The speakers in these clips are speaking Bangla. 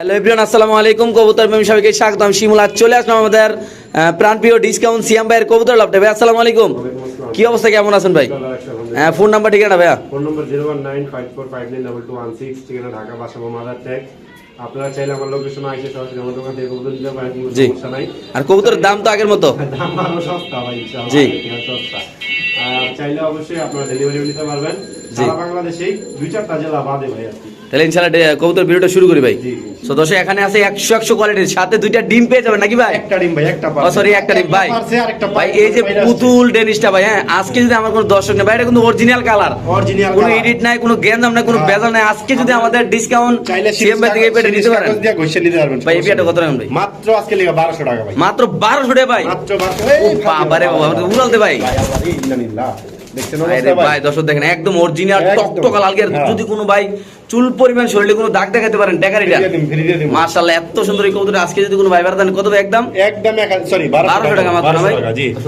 হ্যালো এভরিওয়ান আসসালামু আলাইকুম। কবুতর সবাইকে স্বাগত। আমি শিমুল। আজ চলে আসলাম আমাদের প্রাণপ্রিয় ডিসকাউন্ট সিয়াম ভাইয়ের কবুতর লাভটা। ভাই আসসালামু আলাইকুম। কি অবস্থা? কেমন আছেন ভাই? হ্যাঁ ফোন নাম্বার ঠিকানা ভাইয়া? Phone number zero one nine five four five nine double two one six ঠিকানা ঢাকা বাসাবো মাদার ট্যাগ আপনারা চাইলে আমার লোকেশন আইসে সরাসরি আমার দোকান থেকে কবুতর নিতে পারেন কোনো সমস্যা নাই। আর কবুতরের দাম তো আগের মতো। দাম আরও সস্তা ভাই ইনশাআল্লাহ, জি। সস্তা। আর চাইলে অবশ্যই আপনারা ডেলিভারি নিতে পারবেন। সারা বাংলাদেশেই দুই চারটা জেলা বাদে ভাই আর কি। তাহলে ইনশাল্লাহ কবুতর ভিডিওটা শুরু করি ভাই। তো দর্শক এখানে আছে একশো একশো কোয়ালিটির সাথে দুইটা ডিম পেয়ে যাবেন নাকি ভাই? একটা ডিম ভাই একটা ও সরি একটা ডিম ভাই। ভাই এই যে পুতুল ডেনিসটা ভাই হ্যাঁ আজকে যদি আমার কোনো দর্শক নেই ভাই এটা কিন্তু অরিজিনাল কালার Original কোনো এডিট নাই কোনো গ্যাঞ্জাম নাই কোনো হ্যাঁ। বেজাল নাই আজকে যদি আমাদের ডিসকাউন্ট সিএম ভাই থেকে পেটে নিতে পারেন। দিয়ে ঘষে নিতে পারবেন ভাই এই পেটে কত রাখবেন ভাই? মাত্র আজকে বারোশো টাকা ভাই। মাত্র বারোশো টাকা ভাই। মাত্র ও বাবা উড়ালতে ভাই। ইন্নালিল্লাহ। দেখছেন ভাই। দর্শক দেখেন একদম অরিজিনাল টকটকা লাল গিয়ার। যদি কোনো ভাই চুল পরিমাণ শরীরে কোনো দাগ দেখাতে পারেন ডেকারিটা। ফ্রি দিয়ে দিন, ফ্রি দিয়ে দিন। মাশাআল্লাহ এত সুন্দর এই কবুতর আজকে যদি কোনো ভাই বাড়া দেন কত একদম? একদম সরি 1200 টাকা। মাত্র ভাই?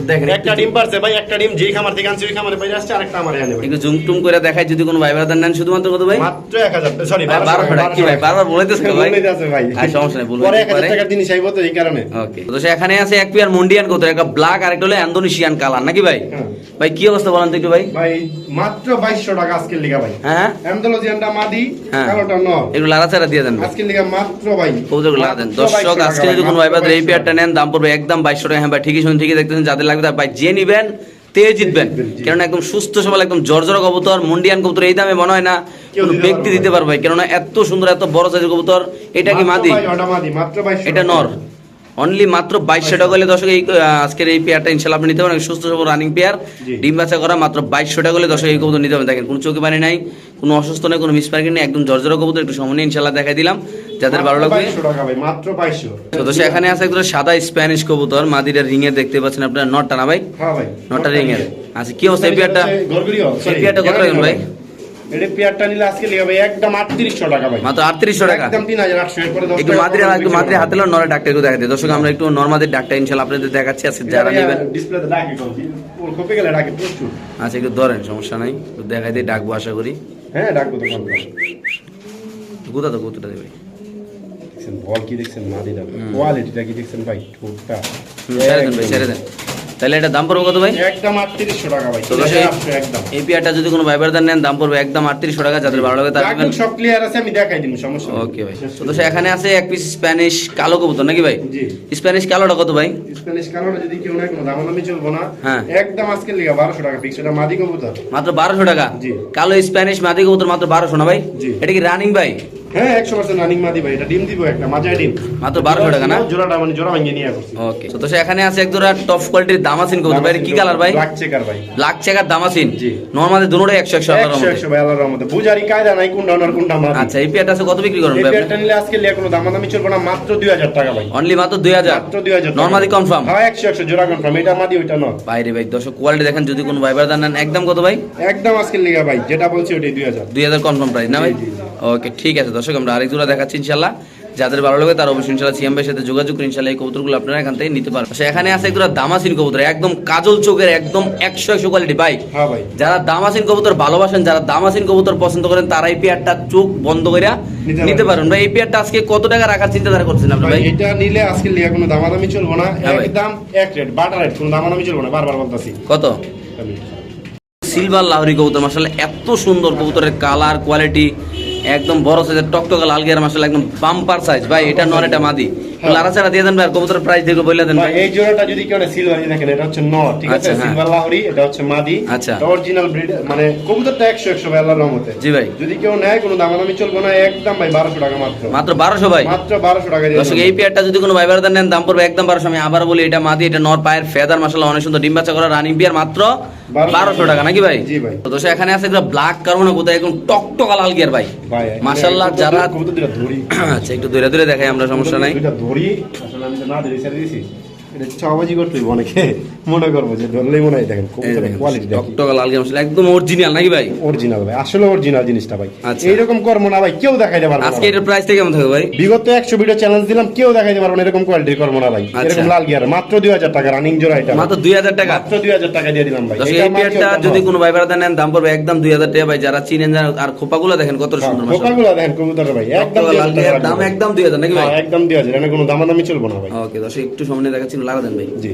দেখেন, একটা একটু- ডিম পারছে ভাই একটা ডিম যেই খামার থেকে আনছে ওই খামারে পাই আসছে আরেকটা আমারে আনে ভাই একটু জুম টুম করে দেখাই যদি কোনো ভাই বাড়া দেন শুধুমাত্র কত ভাই? মাত্র 1000 সরি 1200 টাকা কি ভাই বারবার বলেতেছে তো ভাই? আছে ভাই। আর সমস্যা নেই বলবেন পরে পরে। 1000 টাকার জিনিস আইব তো এই কারণে। ওকে তো এখানে আছে এক পিয়ার মন্ডিয়ান কবুতর একটা ব্ল্যাক আর একটা হলো ইন্দোনেশিয়ান কালার নাকি ভাই? হ্যাঁ। ভাই কি অবস্থা বলেন একটু ভাই। ভাই মাত্র 2200 টাকা আজকের লিগা ভাই। হ্যাঁ। অ্যান্ডালোজিয়ানটা মাদি হ্যাঁ। কালোটা লাড়াচাড়া দিয়ে দেন আজকের লিগা মাত্র ভাই। দেন। দর্শক আজকে যদি কোনো এই পেয়ারটা নেন। দাম পড়বে একদম বাইশশো টাকা। হ্যাঁ ভাই ঠিকই শুনে ঠিকই দেখতেছেন। যাদের লাগবে তার ভাই যে নিবেন। তে জিতবেন কেননা একদম সুস্থ সবল একদম জর্জর কবুতর মুন্ডিয়ান কবুতর এই দামে মনে হয় না কোনো ব্যক্তি দিতে পারবে। কেননা এত সুন্দর এত বড় সাইজের কবুতর এটা কি মাদি? ভাই, মাদি মাত্র 2200 এটা নর। অনলি মাত্র বাইশশো টাকা হলে দর্শক এই আজকের এই পেয়ারটা ইনশাল্লাহ আপনি নিতে পারেন। সুস্থ সবল রানিং পেয়ার ডিম বাচ্চা করা মাত্র বাইশশো টাকা হলে দর্শক এই কবুতর নিতে পারেন। দেখেন কোনো চোখে পানি নাই কোনো অসুস্থ নেই কোনো মিসপার্কিং নেই একদম জর্জর কবুতর একটু সময় ইনশাল্লাহ দেখাই দিলাম। যাদের ভালো লাগবে 2200 মাত্র 2200 তো দর্শক এখানে আছে একদম সাদা স্প্যানিশ কবুতর মাদিরা রিং এ দেখতে পাচ্ছেন আপনার নটটা না ভাই? হ্যাঁ নটটা রিং এর আচ্ছা কি অবস্থা এই পেয়ারটা এই পেয়ারটা কত ভাই। এটা পেয়ারটা নিলে আজকে লিখা ভাই একদম 3800 টাকা ভাই। মাত্র আটত্রিশশো টাকা? একদম 3800 এর পরে একটু মাদিরা একটু মাদিরা হাতে নরে ডাক্তার একটু দেখা দর্শক আমরা একটু নর্মাদের ডাক্তার ইনশাল্লাহ আপনাদের দেখাচ্ছি আজকে যারা নেবেন। ডিসপ্লেতে ডাকে কোন ওর কপি গেলে ডাকে প্রচুর। আচ্ছা একটু ধরেন সমস্যা নাই। একটু দেখাই দিই ডাকবো আশা করি। হ্যাঁ ডাকবো তো কোন তো কোথাটা দেবে? দেখছেন বল কি দেখছেন মাদিটা কোয়ালিটিটা কি দেখছেন ভাই? ঠোঁটটা ছেড়ে দেন ভাই ছেড়ে দেন। তাহলে এটা দাম পড়বে কত ভাই? একদম 3800 টাকা ভাই 3800 একদম। এই পেয়ারটা যদি কোনো ভাইবার দেন নেন দাম পড়বে একদম আটত্রিশশো টাকা যাদের ভালো লাগে তারা সব ক্লিয়ার আছে আমি দেখাই দিমু সমস্যা ওকে ভাই। তো দর্শক এখানে আছে এক পিস স্প্যানিশ কালো কবুতর নাকি ভাই? জি। স্প্যানিশ কালোটা কত ভাই? স্প্যানিশ কালারটা যদি কেউ না কোনো দামাদামি চলবো না। হ্যাঁ। একদম আজকে লিগা 1200 টাকা ফিক্স এটা মাদি কবুতর। মাত্র বারোশো টাকা? জি। কালো স্প্যানিশ মাদি কবুতর মাত্র বারোশো না ভাই? জি। এটা কি রানিং ভাই? হ্যাঁ 100% রানিং মাদি ভাই এটা ডিম দিব একটা ডিম। মাত্র 1200 টাকা না? জোড়াটা মানে জোড়া ভাঙিয়ে নিয়ে আসছি। ওকে তো এখানে আছে এক জোড়া টপ কোয়ালিটির দামাসিন কবুতর। ভাই কি কালার ভাই? ব্ল্যাক চেকার ভাই। ব্ল্যাক চেকার দামাসিন জি। নর্মালি একশো একশো আল্লাহর 100 রহমতে। 100 ভাই আল্লাহর রহমতে। বুঝারি কায়দা নাই কোনটা অনার কোনটা মাদি। আচ্ছা এই পেয়ারটা আছে কত বিক্রি ভাই পেয়ারটা নিলে আজকে লিয়া কোনো দামাদামি চলবে না মাত্র 2000 টাকা ভাই। অনলি মাত্র দুই হাজার? মাত্র 2000 টাকা। নর্মালি কনফার্ম হ্যাঁ 100 100 জোড়া কনফার্ম এটা মাদি ওইটা নয় বাইরে ভাই দর্শক কোয়ালিটি দেখেন যদি কোনো ভাইবার দান নেন একদম কত ভাই? একদম আজকে লিগা ভাই যেটা বলছি ওটাই 2000 দুই হাজার কনফার্ম প্রাইস না ভাই। ওকে ঠিক আছে দর্শক আমরা আরেক জোড়া দেখাচ্ছি ইনশাল্লাহ যাদের ভালো লাগে তার অবশ্যই ইনশাল্লাহ সিএম ভাইয়ের সাথে যোগাযোগ করে ইনশাল্লাহ এই কবুতরগুলো আপনারা এখান থেকে নিতে পারবেন। আচ্ছা, এখানে আছে এক জোড়া দামাসিন কবুতর একদম কাজল চোখের একদম একশো একশো কোয়ালিটি ভাই। হ্যাঁ ভাই। যারা দামাসিন কবুতর ভালোবাসেন যারা দামাসিন কবুতর পছন্দ করেন তারা এই পেয়ারটা চোখ বন্ধ করে নিতে পারেন। ভাই এই পেয়ারটা আজকে কত টাকা রাখার চিন্তাধারা করছেন আপনি ভাই ভাই? এটা নিলে আজকে লিয়া কোনো দামাদামি চলবে না। হ্যাঁ একদম এক রেট বাটার রেট কোনো দামাদামি চলবে না বারবার বলতাছি। কত? সিলভার লাহরি কবুতর মাসাল্লাহ এত সুন্দর কবুতরের কালার কোয়ালিটি একদম বড় সাইজের টকটকা লাল গিয়ার মাসাল্লাহ একদম বাম্পার সাইজ ভাই এটা নর এটা মাদি। হ্যাঁ। লাড়াচাড়া দিয়ে দেন ভাই কবুতরের প্রাইস দেখে বলে দেন ভাই ভাই। এই জোড়াটা যদি কেউ সিলভার দেখেন এটা হচ্ছে নর ঠিক আছে? আচ্ছা, হ্যাঁ। সিলভার লাহরি এটা হচ্ছে মাদি। আচ্ছা। অরিজিনাল ব্রিড মানে কবুতরটা 100 100 ভাই আল্লাহর রহমতে। জি ভাই। যদি কেউ নেয় কোনো দামাদামি চলবে না একদম ভাই 1200 টাকা মাত্র। মাত্র বারোশো ভাই? মাত্র 1200 টাকা দিয়ে দর্শক এই পেয়ারটা যদি কোনো ভাইবার দেন নেন দাম পড়বে একদম বারোশো। আমি আবার বলি এটা মাদি এটা নর পায়ের ফেদার মাসাল্লাহ অনেক সুন্দর ডিম বাচ্চা করা রানিং পিয়ার মাত্র। 1200 বারোশো টাকা। নাকি ভাই? জি ভাই। তো এখানে আছে একটা ব্ল্যাক কার্বন কোথায়? একদম টকটকা লাল গিয়ার ভাই। মাশাআল্লাহ যারা ধরি। আচ্ছা একটু দূরে ধরে দেখাই আমরা সমস্যা নাই। ধরি আসলে আমি না ধরি দিয়েছি এটা চাওয়াবাজি করতে অনেকে। মনে করব যে ধরলেই মনে হয় দেখেন কবুতরের কোয়ালিটি টকটকা লাল গেম একদম অরিজিনাল নাকি ভাই? অরিজিনাল ভাই আসলে অরিজিনাল জিনিসটা ভাই। আচ্ছা। এইরকম কর্ম না ভাই কেউ দেখাইতে পারবে আজকে এটার প্রাইসটা কেমন থাকবে ভাই? বিগত একশো ভিডিও চ্যালেঞ্জ দিলাম কেউ দেখাইতে পারবে না এরকম কোয়ালিটির কর্ম না ভাই। আচ্ছা। এরকম লাল গিয়ার মাত্র দুই হাজার টাকা রানিং জোড়া এটা মাত্র দুই হাজার টাকা? মাত্র দিয়ে দিলাম ভাই। এই পেয়ারটা যদি কোনো ভাই নেন দাম পড়বে একদম দুই হাজার টাকা ভাই। যারা চিনেন জানেন আর খোপাগুলো দেখেন কত সুন্দর। দেখেন কবুতরের ভাই একদম 2000 দাম একদম দুই হাজার নাকি ভাই? হ্যাঁ, একদম দুই হাজার এখানে কোনো দামাদামি চলবো না ভাই। ওকে দর্শক একটু সামনে দেখাচ্ছি লাগা দেন ভাই। জি।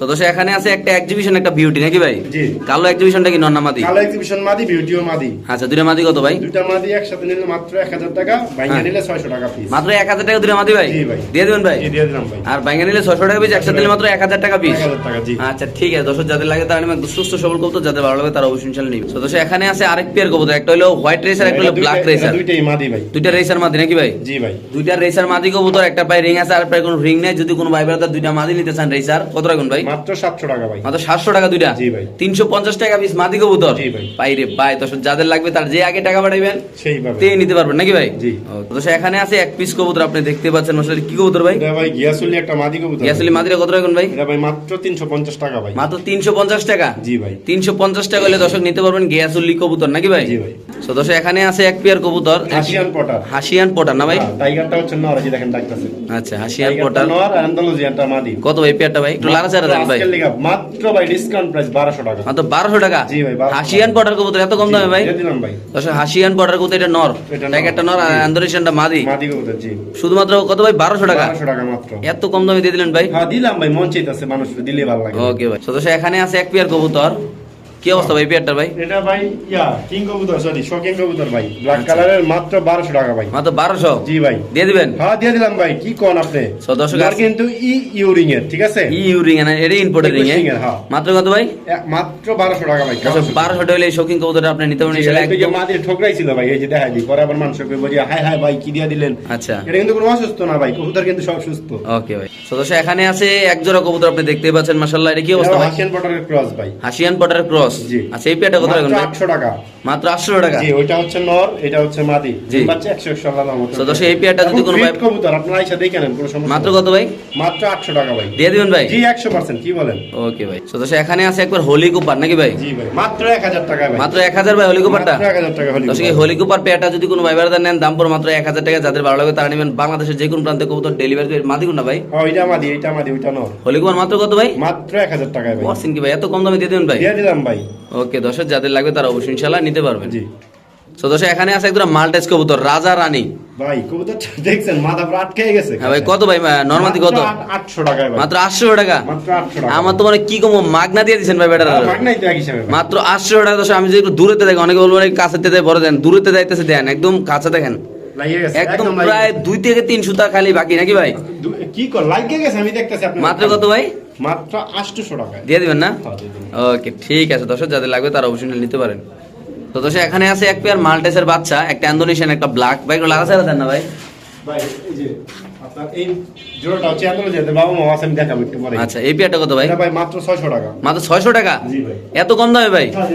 তো এখানে আছে একটা এক্সিবিশন একটা বিউটি নাকি ভাই? জি। কালো এক্সিবিশনটা কি নন্না মাদি? কালো এক্সিবিশন মাদি বিউটিও মাদি। আচ্ছা দুইটা মাদি কত ভাই? দুইটা মাদি একসাথে নিলে মাত্র এক হাজার টাকা বাইঙ্গা হ্যাঁ। নিলে ছয়শো টাকা পিস মাত্র এক হাজার টাকা দুইটা মাদি ভাই? জি ভাই। দিয়ে দেবেন ভাই? দিয়ে দিলাম ভাই। আর নিলে ছশো টাকা পিস একসাথে নিলে মাত্র এক হাজার টাকা পিস এক হাজার টাকা জি। আচ্ছা ঠিক আছে। দর্শক যাদের লাগে তারা একদম সুস্থ সবল কবুতর যাদের ভালো লাগে তারা অবশ্যই ইনশাল্লাহ নিবে। তো এখানে আছে আরেক পেয়ার কবুতর একটা হলো হোয়াইট রেসার একটা হলো ব্ল্যাক রেসার দুইটাই মাদি ভাই। দুইটা রেসার মাদি নাকি ভাই? জি ভাই। দুইটা রেসার মাদি কবুতর একটা পায়ে রিং আছে আর পায়ে কোনো রিং নেই। যদি কোনো ভাই ব্রাদার দুইটা মাদি নিতে চান রেসার কত রাখুন ভাই? মাত্র টাকা ভাই। মাত্র সাতশো টাকা দুইটা? জি ভাই। তিনশো পঞ্চাশ টাকা পিস মাদি কবুতর? জি ভাই। পাই ভাই দর্শক যাদের লাগবে তার যে আগে টাকা পাঠাইবেন সেইভাবে। তে নিতে পারবেন নাকি ভাই? জি। দর্শক এখানে আছে এক পিস কবুতর আপনি দেখতে পাচ্ছেন আসলে কি কবুতর ভাই? এটা ভাই গিয়াসুলি একটা মাদি কবুতর। ইয়াসলি মাদিরা কত রাখুন ভাই? এটা ভাই মাত্র তিনশো পঞ্চাশ টাকা ভাই। মাত্র তিনশো পঞ্চাশ টাকা? জি ভাই। তিনশো পঞ্চাশ টাকা হলে দর্শক নিতে পারবেন গিয়াসুল্লি কবুতর নাকি ভাই? জি ভাই। দর্শক এখানে আছে এক পেয়ার কবুতর হাসিয়ান পটার। হাসিয়ান পটার না ভাই? হ্যাঁ, টাইগারটা হচ্ছে নর দেখেন ডাকতেছে আচ্ছা হাসিয়ান পটার। নর আর মাদি। কত ভাই পেয়ারটা ভাই? একটু লাড়াচাড়া দেন ভাই মাত্র ভাই ডিসকাউন্ট প্রাইস বারোশো টাকা। মাত্র বারোশো টাকা? জি ভাই, হাসিয়ান পটার কবুতর এত কম দামে ভাই দিলাম ভাই। দর্শক হাসিয়ান পটার কবুতর এটা নর। এটা নর। আর আন্দোলেশনটা মাদি। মাদি কবুতর জি। শুধুমাত্র কত ভাই? বারোশো টাকা? বারোশো টাকা মাত্র। এত কম দামে দিয়ে দিলেন ভাই? হ্যাঁ দিলাম ভাই মন চাইতেছে মানুষ দিলে ভালো লাগে। ওকে ভাই। তো এখানে আছে এক পেয়ার কবুতর। কি অবস্থা ভাই পেয়ারটার ভাই? এটা ভাই ইয়া কিং কবুতর সরি শোকিং কবুতর ভাই। ব্ল্যাক আচ্ছা। কালারের মাত্র বারোশো টাকা ভাই। মাত্র বারোশো? জি ভাই। দিয়ে দিবেন? হ্যাঁ দিয়ে দিলাম ভাই কি কোন আপনি? দর্শক আজ- কিন্তু ই ইউরিং এর ঠিক আছে? ই ইউরিং এটা ইম্পোর্টের রিং এর, হ্যাঁ। মাত্র কত ভাই? মাত্র বারোশো টাকা ভাই দর্শক বারোশো টাকা হলে শৌখিন কবুতরটা আপনি নিতে পারেন এটা যে একদম ঠোকরাই ছিল ভাই এই যে দেখা দি পরে আবার মানুষ বলি হাই হাই ভাই কি দিয়া দিলেন? আচ্ছা। এটা কিন্তু কোনো অসুস্থ না ভাই কবুতর কিন্তু সব সুস্থ। ওকে ভাই। দর্শক এখানে আছে এক জোড়া কবুতর আপনি দেখতেই পাচ্ছেন মাশাআল্লাহ এটা কি অবস্থা ভাই? হাসিয়ান পটারের ক্রস ভাই। হাসিয়ান পটার ক্রস জি। আচ্ছা এই পেয়ারটা কত রাখুন ভাই আটশো টাকা। মাত্র আটশো টাকা? জি ওইটা হচ্ছে নর এটা হচ্ছে মাদি। বাচ্চা রহমতে। দর্শক, এই পেয়ারটা যদি কোনো ভাই- কবুতর আপনারা আইসা দেখে নেন কোনো সমস্যা মাত্র কত ভাই? মাত্র আটশো টাকা ভাই। দিয়ে দিবেন ভাই? জি একশো পার্সেন্ট কি বলেন? ওকে ভাই। তো দর্শক এখানে আছে একবার হোলি কুপার নাকি ভাই? জি ভাই মাত্র এক হাজার টাকা ভাই। মাত্র এক হাজার ভাই হোলি কুপারটা মাত্র এক হাজার টাকা হলি হোলি কুপার পেয়ারটা যদি কোনো ভাই নেন দাম পড়ে মাত্র এক হাজার টাকা। যাদের ভালো লাগে তারা নেবেন বাংলাদেশের যে কোনো প্রান্তে কবুতর ডেলিভারি করে। মাদি কোনটা ভাই? ও এটা মাদি এটা মাদি ওইটা নর। হোলি কুপার মাত্র কত ভাই? মাত্র এক হাজার টাকায় ভাই। বলছেন কি ভাই? এত কম দামে দিয়ে দেবেন ভাই? দিয়ে দিলাম ভাই। ওকে দর্শক যাদের লাগবে তারা অবশ্যই ইনশাল্লাহ নিতে পারবেন। জি। তো দর্শক এখানে আছে একদম মাল্টেস কবুতর রাজা রানী। ভাই কবুতর দেখছেন মাথা গেছে। হ্যাঁ ভাই কত ভাই নর্মাদি কত? আটশো টাকায় ভাই। মাত্র আটশো টাকা? মাত্র আটশো টাকা। আমার তো মানে কি কম মাগনা দিয়ে দিচ্ছেন ভাই বেটার। হ্যাঁ, মাগনাই তো মাত্র আটশো টাকা দর্শক আমি যদি একটু দূরেতে দেখি অনেকে বলব নাকি কাছেতে দেয় বড় দেন দূরেতে যাইতেছে দেন একদম কাছে দেখেন। একদম প্রায় দুই থেকে তিন সুতা খালি বাকি নাকি ভাই? কি কর লাগিয়ে গেছে আমি দেখতেছি আপনি মাত্র কত ভাই? মাত্র 800 টাকা দিয়ে দিবেন না। ওকে ঠিক আছে দর্শক যাদের লাগবে তারা অবশ্যই নিতে পারেন। তো দর্শক এখানে আছে এক পেয়ার মাল্টেসের বাচ্চা একটা ইন্দোনেশিয়ান একটা ব্ল্যাক ভাই এগুলো লাগা ছাড়া দেন না ভাই? ভাই এই যে আপনার এই জোড়াটা হচ্ছে এত যেতে বাবা মা আছে আমি দেখাবো একটু পরে। আচ্ছা এই পেয়ারটা কত ভাই? ভাই মাত্র টাকা। মাত্র ছয়শো টাকা? জি ভাই। এত কম দামে ভাই? হ্যাঁ,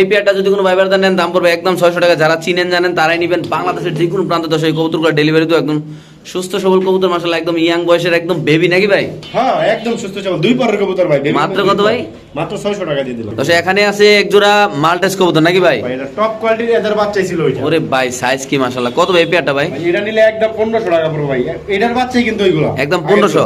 এই পেয়ারটা যদি কোনো ভাইবার নেন দাম পড়বে একদম ছয়শো টাকা। যারা চিনেন জানেন তারাই নিবেন বাংলাদেশের যে কোনো প্রান্তে। দশ এই কবুতরগুলো ডেলিভারি তো একদম সুস্থ সবল কবুতর মাসাল একদম ইয়াং বয়সের একদম বেবি নাকি ভাই? হ্যাঁ একদম সুস্থ চাবল দুই পরের কবুতর ভাই মাত্র কত ভাই? মাত্র ছয়শো টাকা দিয়ে দিলাম। দর্শক এখানে আছে এক জোড়া মাল্টেস কবুতর নাকি ভাই? ভাই এটা টপ কোয়ালিটির এদের বাচ্চাই ছিল ওইটা। ওরে ভাই সাইজ কি মাসাল্লাহ কত ভাই পেয়ারটা ভাই? ভাই, এটা নিলে একদম পনেরোশো টাকা পড়বে ভাই। এটার বাচ্চাই কিন্তু ওইগুলো। একদম 1500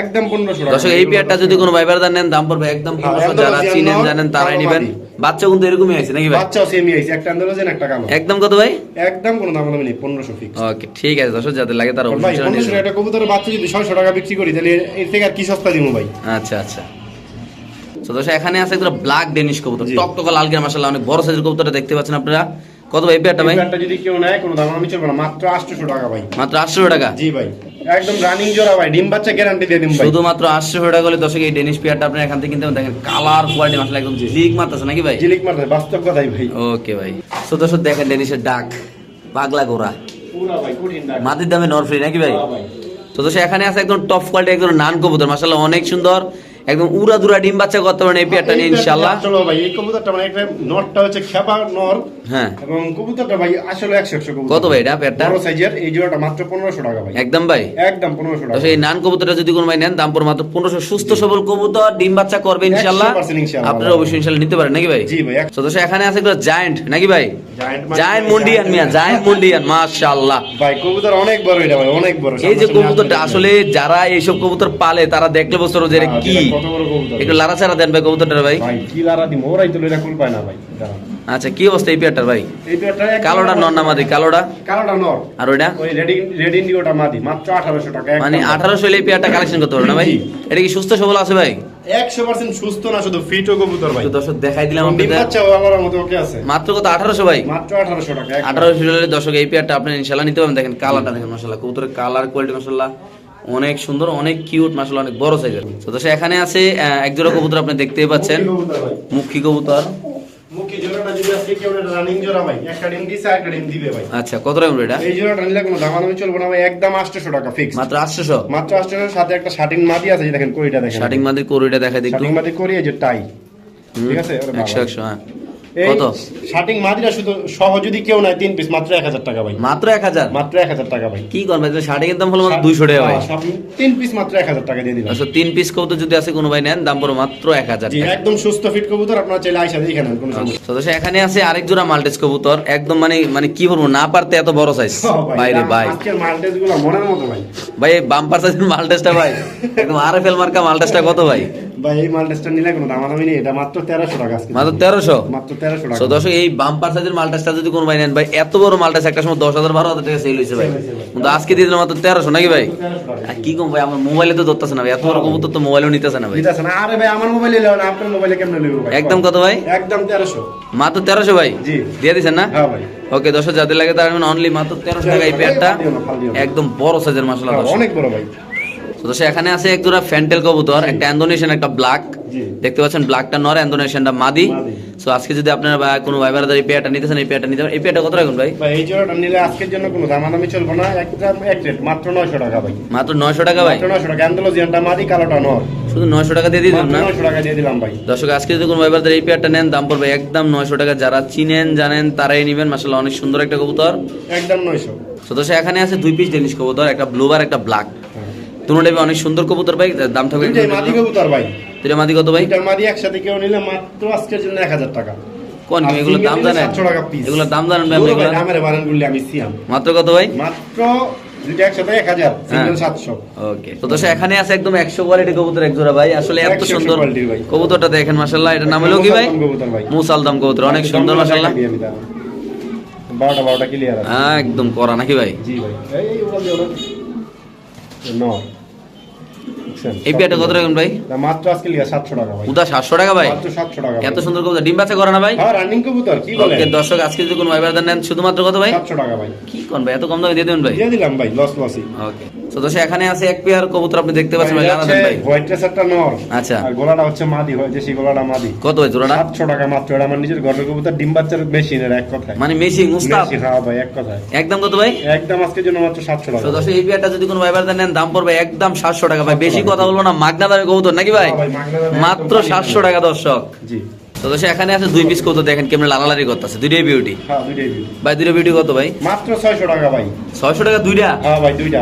একদম পনেরোশো টাকা। দর্শক এই পেয়ারটা যদি কোনো ভাইবার নেন দাম পড়বে একদম হ্যাঁ, পনেরোশো। একদম যারা চিনেন জানেন তারাই নিবেন। বাচ্চা কিন্তু এরকমই নাকি ভাই? বাচ্চাও সেমই আইছে একটা একটা কালো একদম কত ভাই? একদম কোনো দাম নেই ফিক্স ওকে ঠিক আছে দর্শক যাদের লাগে তার অবশ্যই একটা কবুতরের বাচ্চা যদি ছয়শো টাকা বিক্রি করি তাহলে এর- থেকে আর কি সস্তা দিব ভাই? আচ্ছা আচ্ছা। তো দর্শক এখানে আছে একটা ব্ল্যাক ডেনিশ কবুতর। টকটকা লাল গ্রাম মাসাল্লাহ অনেক বড় সাইজের কবুতরটা দেখতে পাচ্ছেন আপনারা। কত ভাই এই পেয়ারটা ভাই? প্যান্টটা যদি কেউ নেয় কোনো দাম আমি চলবে না। মাত্র আটশো টাকা ভাই। মাত্র আটশো টাকা? জি ভাই। একদম রানিং জোড়া ভাই। ডিম বাচ্চা গ্যারান্টি দিয়ে দিন ভাই। শুধুমাত্র আটশো টাকা হলে দর্শক এই ডেনিশ পেয়ারটা আপনার এখান থেকে কিনতে। দেখেন কালার কোয়ালিটি মাসাল্লাহ একদম লিক মারতেছে নাকি ভাই? জিলিক মারতে বাস্তব কথাই ভাই। ওকে ভাই। তো দর্শক দেখেন ডেনিশের ডাক। পাগলা গোরা পুরা ভাই কঠিন ডাক। মাটির দামে নর ফ্রি নাকি ভাই? হ্যাঁ তো দর্শক এখানে আছে একদম টপ কোয়ালিটি একদম নান কবুতর। মাসাল্লাহ অনেক সুন্দর। একদম উড়া দুরা ডিম বাচ্চা করতে পারেন এই পেয়ারটা নিয়ে ইনশাল্লাহ। চলো ভাই এই কবুতরটা মানে একটা নটটা হচ্ছে খেপা নর। হ্যাঁ। এবং কবুতরটা ভাই আসলে একশো একশো কবুতর। কত ভাই এটা পেয়ারটা বড় সাইজের এই জোড়াটা মাত্র পনেরোশো টাকা ভাই। একদম ভাই? একদম পনেরোশো টাকা। সেই নান কবুতরটা যদি কোনো ভাই নেন দাম পড়ে মাত্র পনেরোশো। সুস্থ সবল কবুতর ডিম বাচ্চা করবে ইনশাল্লাহ আপনারা অবশ্যই ইনশাল্লাহ নিতে পারেন নাকি ভাই? জি ভাই, তো এখানে আছে একটা জায়ান্ট নাকি ভাই? Giant জায়ান্ট মুন্ডিয়ান মিয়া জায়ান্ট মুন্ডিয়ান মাশাআল্লাহ। ভাই কবুতর অনেক বড় এটা ভাই অনেক বড়। এই যে কবুতরটা আসলে যারা এইসব কবুতর পালে তারা দেখলে বুঝতে পারবে যে হ্যাঁ, কি। একটু লাড়াচাড়া দেন ভাই কবুতরটা ভাই। ভাই কি দিম ওরাই তো কুল পায় না ভাই। আচ্ছা কি অবস্থা এই পেয়ারটার ভাই? এই পেয়ারটা কালোটা নর না মাদি কালোটা? কালোটা নর। আর ওইটা? ওই রেডি রেড ইন্ডিওটা মাদি মাত্র আঠারোশো টাকা একদম। মানে আঠারোশো এই পেয়ারটা কালেকশন করতে পারবে না ভাই? এটা কি সুস্থ সবল আছে ভাই? একশো পার্সেন্ট সুস্থ না শুধু ফিট ও কবুতর ভাই। একটু দর্শক দেখাই দিলাম আপনাদের। বাচ্চা আমার মতো ওকে আছে। মাত্র কত আঠারোশো ভাই? মাত্র আঠারোশো টাকা একদম। আঠারোশো দর্শক এই পেয়ারটা আপনি ইনশাল্লাহ নিতে পারবেন। দেখেন কালারটা দেখেন মাসাল্লাহ কবুতরের কালার কোয়ালিটি মাসাল্লাহ অনেক সুন্দর অনেক কিউট মাসাল্লাহ অনেক বড় সাইজের তো এখানে আছে এক জোড়া কবুতর আপনি দেখতেই পাচ্ছেন। মুখী কবুতর। মুখী জোড়াটা যদি আজকে কেউ রানিং জোড়া ভাই। একটা ডিম দিছে একটা ডিম দিবে ভাই। আচ্ছা কত রকম এটা? এই জোড়াটা নিলে কোনো দামাদামি চলবে না ভাই একদম আটশোশো টাকা ফিক্স মাত্র আটশোশো মাত্র আটশোশো সাথে একটা শাটিং মাদি আছে দেখেন কইটা দেখেন। শাটিং মাদির কোরিটা দেখা দেখুন শাটিং মাদি করি এই যে টাই। ঠিক আছে? ওরে বাবা। একশো একশো হ্যাঁ। এই কত? শার্টিং মাদিরা শুধু সহ যদি কেউ নাই তিন পিস মাত্র এক হাজার টাকা ভাই। মাত্র এক হাজার? মাত্র এক হাজার টাকা ভাই। কি করবে? শার্টিং এর দাম হলো মাত্র দুইশো টাকা ভাই। হ্যাঁ, তিন পিস মাত্র এক হাজার টাকা দিয়ে দিলাম। আচ্ছা তিন পিস কবুতর যদি আছে কোনো ভাই নেন দাম পড়ো মাত্র এক হাজার একদম সুস্থ ফিট কবুতর আপনারা চাইলে আইসা নেন কোনো সমস্যা তো এখানে আছে আরেক জোড়া মাল্টেজ কবুতর। একদম মানে মানে কি বলব না পারতে এত বড় সাইজ বাইরে ভাই। মাল্টেজগুলো মনের মতো ভাই। ভাই বাম্পার সাইজের মাল্টেজটা ভাই একদম আরএফএল মার্কা মাল্টেজটা কত ভাই? ভাই এই মাল্টেজটা নিলে কোনো দামাদামি নেই। এটা মাত্র তেরোশো টাকা মাত্র তেরোশো? মাত্র তেরোশো টাকা। দর্শক এই বাম্পার সাইজের মাল্টেজটা যদি কোনো ভাই নেন ভাই এত বড় মাল্টেজ একটা সময় দশ হাজার বারো হাজার টাকা সেল হয়েছে ভাই। Sale হয়েছে ভাই। কিন্তু আজকে দিয়ে দিলাম মাত্র তেরোশো নাকি ভাই? মাত্র 1300 টাকা। আর কি কম ভাই আমার মোবাইলে তো ধরতেছে না ভাই এত বড় কবুতর তো মোবাইলেও নিতেছে না ভাই। দিতেছে না। আরে ভাই আমার মোবাইলে লেও না আপনার মোবাইলে কেমনে নেব ভাই? একদম কত ভাই? একদম তেরোশো। মাত্র তেরোশো ভাই? জি। দিয়ে না? হ্যাঁ ভাই। ওকে দর্শক যাদের লাগে তার অনলি মাত্র তেরোশো টাকা এই। একদম বড় সাইজের মশলা হ্যাঁ, অনেক বড় ভাই। তো এখানে আছে এক জোড়া ফ্যান্টেল কবুতর একটা ইন্দোনেশিয়ান একটা ব্ল্যাক দেখতে পাচ্ছেন ব্ল্যাকটা নর ইন্দোনেশিয়ানটা মাদি। সো আজকে যদি আপনারা বা কোনো ভাইবার এই পেয়ারটা নিতেছেন এই পেয়ারটা নিতে পারেন। এই পেয়ারটা কত রাখুন ভাই? এই জোড়াটা নিলে আজকের জন্য কোনো দামাদামি চলবে না। একদম এক রেট মাত্র নয়শো টাকা ভাই। মাত্র নয়শো টাকা ভাই? মাত্র নয়শো টাকা। অ্যান্ডোলজিয়ানটা মাদি কালোটা নর। শুধু নয়শো টাকা দিয়ে দিলাম না? নয়শো টাকা দিয়ে দিলাম ভাই। দর্শক আজকে যদি কোনো ভাইবার এই পেয়ারটা নেন দাম পড়বে একদম নয়শো টাকা। যারা চিনেন জানেন তারাই নেবেন। মাসাল্লাহ অনেক সুন্দর একটা কবুতর। একদম নয়শো। তো দর্শক এখানে আছে দুই পিস ডেনিশ কবুতর একটা ব্লু আর একটা ব্ল্যাক দুটোটাই অনেক সুন্দর কবুতর ভাই দাম থাকবে দুইটাই মাদি কবুতর ভাই। মাদি কত ভাই? দুইটার মাদি একসাথে কেউ নিলে মাত্র আজকের জন্য এক হাজার টাকা। কোন আর এগুলোর দাম জানেন? 700 টাকা piece। এগুলোর দাম জানেন ভাই আপনি দুটো ভাই এগুলোর? বানান গুলি আমি সিয়াম মাত্র কত ভাই? মাত্র দুইটা একসাথে এক হাজার সিঙ্গেল হ্যাঁ। ওকে। তো এখানে আছে একদম একশো কোয়ালিটি কবুতর এক জোড়া ভাই। আসলে এত সুন্দর। কবুতরটা দেখেন নাম হলো কি ভাই? মুসালদাম কবুতর অনেক সুন্দর দাঁড়ান। বারোটা বারোটা ক্লিয়ার হ্যাঁ একদম করা নাকি ভাই? জি ভাই। এই এই ওরা দিয়ে ওরা। ন দেখছেন? এই পেয়ারটা কত রাখুন ভাই? মাত্র আজকে লিয়া সাতশো টাকা ভাই। উদা সাতশো টাকা ভাই? মাত্র সাতশো টাকা এত সুন্দর কবুতর। ডিম বাচ্চা করে না ভাই? হ্যাঁ রানিং কবুতর কি বলে ওকে দর্শক আজকে যদি কোনো ভাইবার নেন শুধুমাত্র কত ভাই? সাতশো টাকা ভাই। কি কোন ভাই? এত কম দামে দিয়ে দেবেন ভাই? দিয়ে দিলাম ভাই লস লসই ওকে তো এখানে আছে এক পেয়ার কবুতর আপনি দেখতে পাচ্ছেন ভাই ভাই। হোয়াইট রেসারটা নর। আচ্ছা। আর গোলাটা হচ্ছে মাদি হয় দেশি গোলাটা মাদি। কত ভাই জোড়াটা? সাতশো টাকা মাত্র এটা আমার নিজের ঘরের কবুতর ডিম বাচ্চার মেশিনের এক কথায়। মানে মেশিন হ্যাঁ ভাই এক কথায়। একদম কত ভাই? একদম আজকের জন্য মাত্র সাতশো টাকা। তো দর্শক এই পেয়ারটা যদি কোনো ভাইবার নেন দাম পড়বে একদম সাতশো টাকা ভাই। বেশি কথা বলব না মাগনা দামে কবুতর নাকি ভাই? হ্যাঁ মাত্র একদম সাতশো টাকা দর্শক। জি। তো এখানে আছে দুই পিস কবুতর দেখেন কেমন লালালারি করতেছে। দুইটাই বিউটি হ্যাঁ দুইটাই view। ভাই দুইটা বিউটি কত ভাই? মাত্র ছয়শো টাকা ভাই। ছয়শো টাকা দুইটা? হ্যাঁ ভাই দুইটা।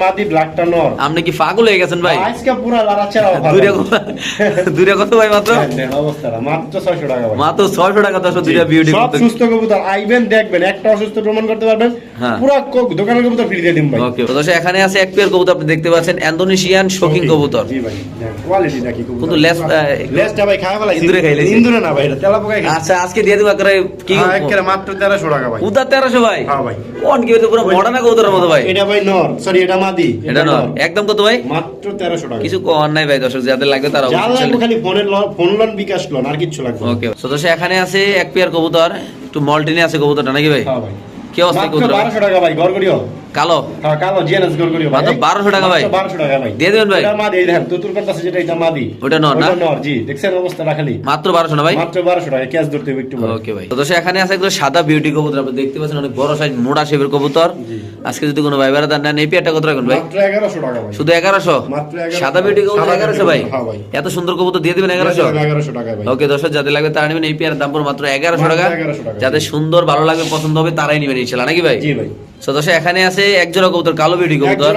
মাদি ব্ল্যাকটা নর। আপনি কি পাগল হয়ে গেছেন ভাই? আজকে পুরা দুইটা কত- দুইটা কত ভাই মাত্র? মাত্র ছয়শো টাকা ভাই। মাত্র ছয়শো টাকা দর্শক দুইটা বিউটি সব সুস্থ কবুতর আইবেন দেখবেন। একটা অসুস্থ প্রমাণ করতে পারবেন। হ্যাঁ। পুরা দোকানের কবুতর ফ্রি দিয়ে দিন ভাই। ওকে তো এখানে আছে এক পেয়ার কবুতর আপনি দেখতে পাচ্ছেন। ইন্দোনেশিয়ান শৌখিন কবুতর। জি ভাই কোয়ালিটি নাকি কবুতর? কিন্তু লেস- লেসটা ভাই ফেলাইছি। ইন্দুরে। ইন্দুরে না ভাই এটা তেলা পোকায় আচ্ছা আজকে দিয়ে দিব করে কি হ্যাঁ, মাত্র তেরোশো টাকা ভাই। উদার তেরোশো ভাই? হ্যাঁ ভাই। কোন কি হয়েছে পুরো মডার্ন কবুতরের মতো ভাই? এটা ভাই নর সরি এটা মাদি। এটা নয় একদম কত ভাই? মাত্র তেরোশো টাকা। কিছু কর নাই ভাই দর্শক যাদের লাগবে তারা যা খালি ফোনের ফোন লোন বিকাশ লোন আর কিচ্ছু লাগবে ওকে তো দর্শক এখানে আছে এক পেয়ার কবুতর একটু মল্টিনে আছে কবুতরটা নাকি ভাই? হ্যাঁ ভাই। কি অবস্থা কবুতর বারোশো টাকা ভাই গড়গড়িও। কালো। হ্যাঁ কালো জিএনএস গোল করিও মাত্র 1200 টাকা ভাই। 1200 টাকা ভাই। দিয়ে দিবেন ভাই? এটা মাদি দেখেন তুতুর কাছে যেটা এটা মাদি। ওটা নর না? ওটা নর জি দেখছেন অবস্থাটা খালি মাত্র বারোশো না ভাই? মাত্র 1200 টাকা ক্যাশ ধরতে হবে একটু ওকে ভাই। তো দর্শক এখানে আছে একদম সাদা বিউটি কবুতর আপনি দেখতে পাচ্ছেন অনেক বড় সাইজ মোটা শেপের কবুতর। জি। আজকে যদি কোনো ভাই বেড়া নেন এই পেয়ারটা কত রাখবেন ভাই? মাত্র 1100 টাকা ভাই। শুধু এগারোশো? মাত্র 1100 সাদা বিউটি কবুতর সাদা এগারোশো beauty ভাই? হ্যাঁ ভাই। এত সুন্দর কবুতর দিয়ে দিবেন এগারোশো? 1100 টাকা ভাই। ওকে দর্শক যাদের লাগবে তারা নেবেন এই পেয়ারের দাম পড়বে মাত্র এগারোশো টাকা। 1100 টাকা। যাদের সুন্দর ভালো লাগবে পছন্দ হবে তারাই নেবেন ইনশাল্লাহ নাকি ভাই? জি ভাই। তো দর্শক এখানে আছে এক জোড়া কবুতর কালো বিউটি কবুতর।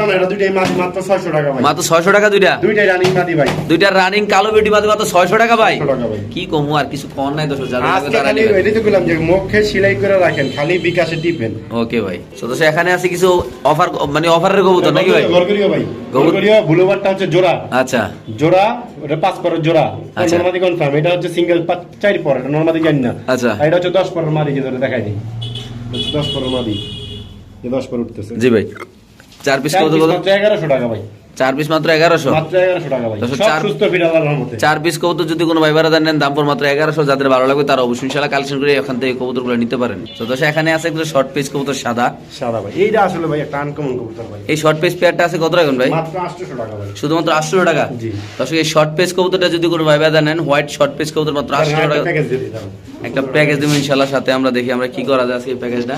মাদি মাত্র 600 টাকা ভাই। মাত্র ছয়শো টাকা দুইটা? দুইটাই রানিং মাদি ভাই। দুইটা রানিং কালো বিউটি মাত্র মাত্র ছয়শো টাকা ভাই? 600 টাকা ভাই। কি কমু আর কিছু কম নাই দর্শক যাদের তারা নেবেন। এটাই তো বললাম যে মুখে সেলাই করে রাখেন খালি বিকাশে টিপেন। ওকে ভাই। তো দর্শক এখানে আছে কিছু অফার মানে অফারের কবুতর নাকি ভাই? ভাই হচ্ছে জোড়া। আচ্ছা। জোড়া ওটা পাঁচ পরের জোড়া। আচ্ছা। নরমাদি কনফার্ম এটা হচ্ছে সিঙ্গেল পাঁচ চার পর এটা নরমাদি জানি না। আচ্ছা। এটা হচ্ছে দশ পরের মাদি যে ধরে দেখাই দিই। দশ পরের মাদি। যে উঠতেছে। জি ভাই। চার পিস কত টাকা ভাই। চার পিস মাত্র এগারোশো? চার- পিস কবুতর যদি কোনো নেন দাম পর মাত্র এগারোশো। যাদের ভালো লাগবে তারা অবশ্যই ইনশাল্লাহ কালেকশন করে এখান থেকে কবুতরগুলো নিতে পারেন। তো দশ এখানে আছে একটু শর্ট পিস কবুতর সাদা। সাদা ভাই। এইটা আসলে ভাই একটা আনকমন কবুতর ভাই। এই শর্ট পিস পেয়ারটা আছে কত রাখবেন ভাই? শুধুমাত্র আটশো টাকা? দর্শক এই শর্ট পেস কবুতরটা যদি কোনো ভাই বারাদার নেন হোয়াইট শর্ট পেস কবুতর মাত্র আটশো টাকা। একটা প্যাকেজ দেবো ইনশাল্লাহ সাথে আমরা দেখি আমরা কি করা যায় আজকে এই প্যাকেজটা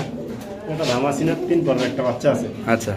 ওটা ধামাসিনা তিন পরের একটা বাচ্চা আছে। আচ্ছা।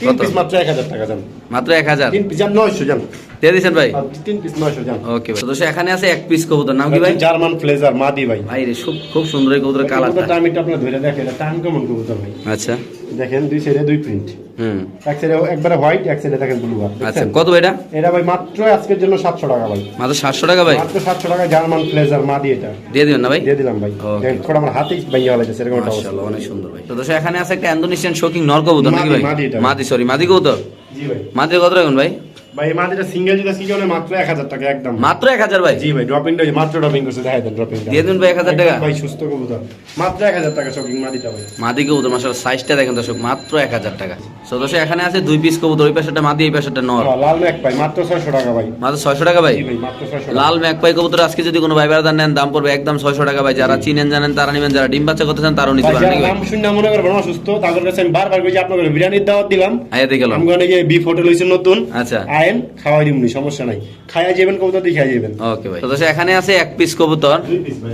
তিন পিস মাত্র এক হাজার টাকা যান মাত্র এক হাজার? তিন পিস যান নয়শো যান দিয়ে দিয়েছেন ভাই? তিন পিস নয়শো যান ওকে ভাই। তো এখানে আছে এক পিস কবুতর। নাম কি ভাই? জার্মান ফ্লেজার মাদি ভাই। ভাই রে খুব খুব সুন্দর এই কবুতরের কালারটা কবুতরটা আমি একটু আপনার ধরে দেখেন এটা টান কেমন কবুতর ভাই। আচ্ছা। দেখেন দুই সাইডে দুই প্রিন্ট হুম। এক সাইডে একবারে হোয়াইট এক সাইডে দেখেন ব্লু বার আচ্ছা কত ভাই এটা? এটা ভাই মাত্র আজকের জন্য সাতশো টাকা ভাই। মাত্র সাতশো টাকা ভাই? মাত্র সাতশো টাকা জার্মান ফ্লেজার মাদি এটা। দিয়ে দিবেন না ভাই? দিয়ে দিলাম ভাই। দেখেন, থোড়া আমার হাতেই ভাইয়া হলে সেরকম একটা অবস্থা। অনেক সুন্দর ভাই। তো এখানে আছে একটা ইন্দোনেশিয়ান শোকিং নর কবুতর নাকি ভাই? মাদি এটা। সরি মাদি কবুতর? জি ভাই। মাদি কত রাখবেন ভাই? ভাই এই সিঙ্গেল যদি মাত্র টাকা একদম। মাত্র এক হাজার ভাই? জি ভাই ড্রপিংটা মাত্র ড্রপিং করছে দেখাই দেন ড্রপিংটা দিয়ে দিন ভাই এক হাজার টাকা। ভাই সুস্থ কবুতর। মাত্র এক হাজার টাকা শপিং মাদিটা ভাই। মাদি কবুতর সাইজটা দেখেন দর্শক মাত্র এক হাজার টাকা। তো দর্শক এখানে আছে দুই পিস কবুতর ওই পাশেটা মাদি এই পাশেটা নর। হ্যাঁ, লাল ম্যাক ভাই মাত্র ছয়শো টাকা ভাই। মাত্র ছয়শো টাকা ভাই? জি ভাই মাত্র ছয়শো লাল ম্যাকপাই কবুতর আজকে যদি কোনো ভাই নেন দাম পড়বে একদম ছয়শো টাকা ভাই। যারা চিনেন জানেন তারা নেবেন যারা ডিম বাচ্চা করতে চান তারাও নিতে পারেন ভাই নাম শুনে মনে করবেন অসুস্থ তাদের কাছে আমি বারবার আপনাদের বিরিয়ানির দাওয়াত দিলাম। আয়া দিয়ে গেলাম। আমি বিফ হোটেল হইছে নতুন। আচ্ছা। আয়েন খাওয়াই দিমনি সমস্যা নাই। খাইয়া যাবেন কবুতর দিয়ে খাইয়া যাবেন ওকে ভাই। তো এখানে আছে এক পিস কবুতর। দুই পিস ভাই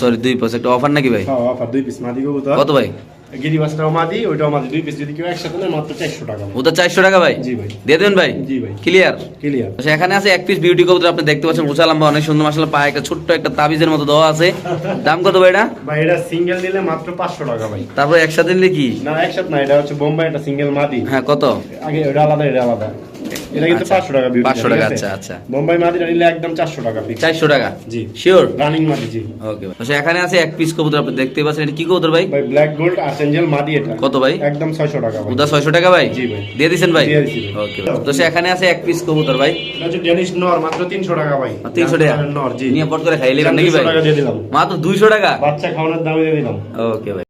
সরি দুই পিস একটা অফার নাকি ভাই? হ্যাঁ অফার দুই পিস মাদি কবুতর। কত ভাই? গিরিবাসটাও মাদি ওইটাও মাদি দুই পিস যদি কেউ একসাথে নেয় মাত্র চারশো টাকা ওটা চারশো টাকা ভাই? জি ভাই। দিয়ে দেবেন ভাই? জি ভাই। ক্লিয়ার ক্লিয়ার এখানে আছে এক পিস বিউটি কবুতর আপনি দেখতে পাচ্ছেন উঁচা লম্বা অনেক সুন্দর মাসাল্লাহ পায়ে একটা ছোট্ট একটা তাবিজের মতো দেওয়া আছে। দাম কত ভাই এটা? ভাই এটা সিঙ্গেল দিলে মাত্র পাঁচশো টাকা ভাই। তারপর একসাথে নিলে কি? না একসাথে না এটা হচ্ছে বোম্বাই এটা সিঙ্গেল মাদি। হ্যাঁ কত? আগে এটা আলাদা এটা আলাদা। এটা কিন্তু আচ্ছা, টাকা beauty, 500 টাকা, আচ্ছা, আচ্ছা। বোম্বাই মাদিটা নিলে একদম চারশো টাকা fix। চারশো টাকা? জি। শিওর রানিং মাদি জি। ওকে আচ্ছা এখানে আছে এক পিস কবুতর আপনি দেখতে পাচ্ছেন। এটা কি কবুতর ভাই? ভাই ব্ল্যাক গোল্ড আর্সেঞ্জেল মাদি এটা। কত ভাই? একদম ছয়শো টাকা ভাই। উদা ছয়শো টাকা ভাই? জি ভাই। দিয়ে দিছেন ভাই? দিয়ে দিছি ওকে তো এখানে আছে এক পিস কবুতর ভাই? এটা হচ্ছে ডেনিশ নর মাত্র তিনশো টাকা ভাই। তিনশো টাকা? নর জি। নিয়ে পট করে খাইলে নাকি 200 ভাই? টাকা দিয়ে দিলাম। মাত্র দুইশো টাকা? বাচ্চা খাওয়ানোর দামে দিয়ে দিলাম। ওকে ভাই।